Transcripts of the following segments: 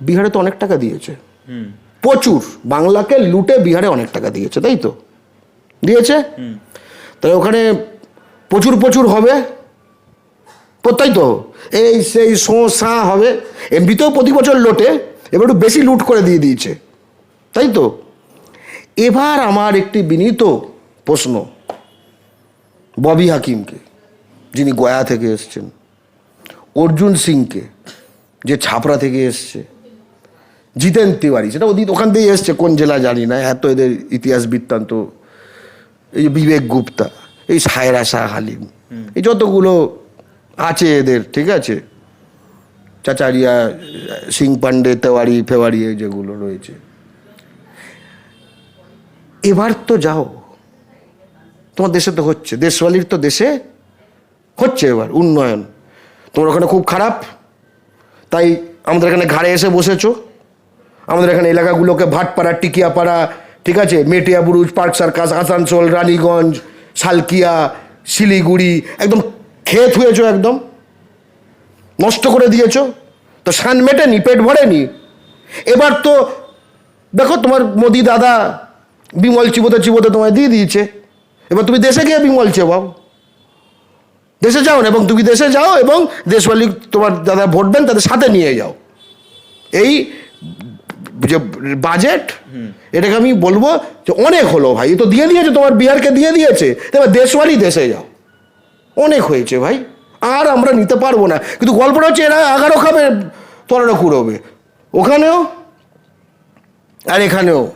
বিহারে তো অনেক টাকা দিয়েছে। প্রচুর। বাংলাকে লুটে বিহারে অনেক টাকা দিয়েছে তাই তো? দিয়েছে? তাহলে ওখানে প্রচুর প্রচুর হবে। তাই তো? এই সেই শো সাঁ হবে। এমনিতেও প্রতি বছর লোটে এবার একটু বেশি লুট করে দিয়ে দিয়েছে। তাই তো? এবার আমার একটি বিনীত প্রশ্ন ববি হাকিমকে যিনি গয়া থেকে এসছেন। অর্জুন সিংকে যে ছাপড়া থেকে এসছে। জিতেন তিওয়ারি, সেটা ওদিন ওখান থেকেই এসছে, কোন জেলা জানি না, এত এদের ইতিহাস বৃত্তান্ত। এই বিবেক গুপ্তা, এই সায়রা শাহ হালিম এই যতগুলো আছে এদের, ঠিক আছে? চাচারিয়া, সিং পান্ডে তেওয়ারি, ফেওয়ারি যেগুলো রয়েছে। এবার তো যাও। তোমার দেশে তো হচ্ছে, দেশওয়ালির তো দেশে হচ্ছে এবার, উন্নয়ন। তোমার ওখানে খুব খারাপ, তাই আমাদের এখানে ঘাড়ে এসে বসেছো। আমাদের এখানে এলাকাগুলোকে ভাটপাড়া, টিকিয়াপাড়া, ঠিক আছে? Metiabruz, Park Circus, Asansol, Raniganj, Salkia, Siliguri, একদম খেত হয়েছো একদম। নষ্ট করে দিয়েছ। তো সান মেটেনি, পেট ভরেনি। এবার তো, দেখো তোমার মোদি দাদা বিমল চিবোতে চিবোতে তোমায় দিয়ে দিয়েছে। এবার তুমি দেশে গিয়ে বিমল চেবাও। দেশে যাও না, এবং তুমি দেশে যাও, এবং দেশবালি তোমার দাদা ভোট দেন, তাদের সাথে নিয়ে যাও। এই যে বাজেট এটাকে আমি বলব যে অনেক হলো ভাই। তো দিয়ে দিয়েছে, তোমার বিহারকে দিয়ে দিয়েছে। এবার দেশওয়ালি দেশে যাও। অনেক হয়েছে ভাই। আর আমরা নিতে পারব না। কিন্তু গল্পটা হচ্ছে এরা এগারো খাবে পনেরো কুড়োবে। ওখানেও আর এখানেও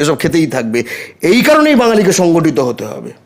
এসব খেতেই থাকবে। এই কারণেই বাঙালিকে সংগঠিত হতে হবে।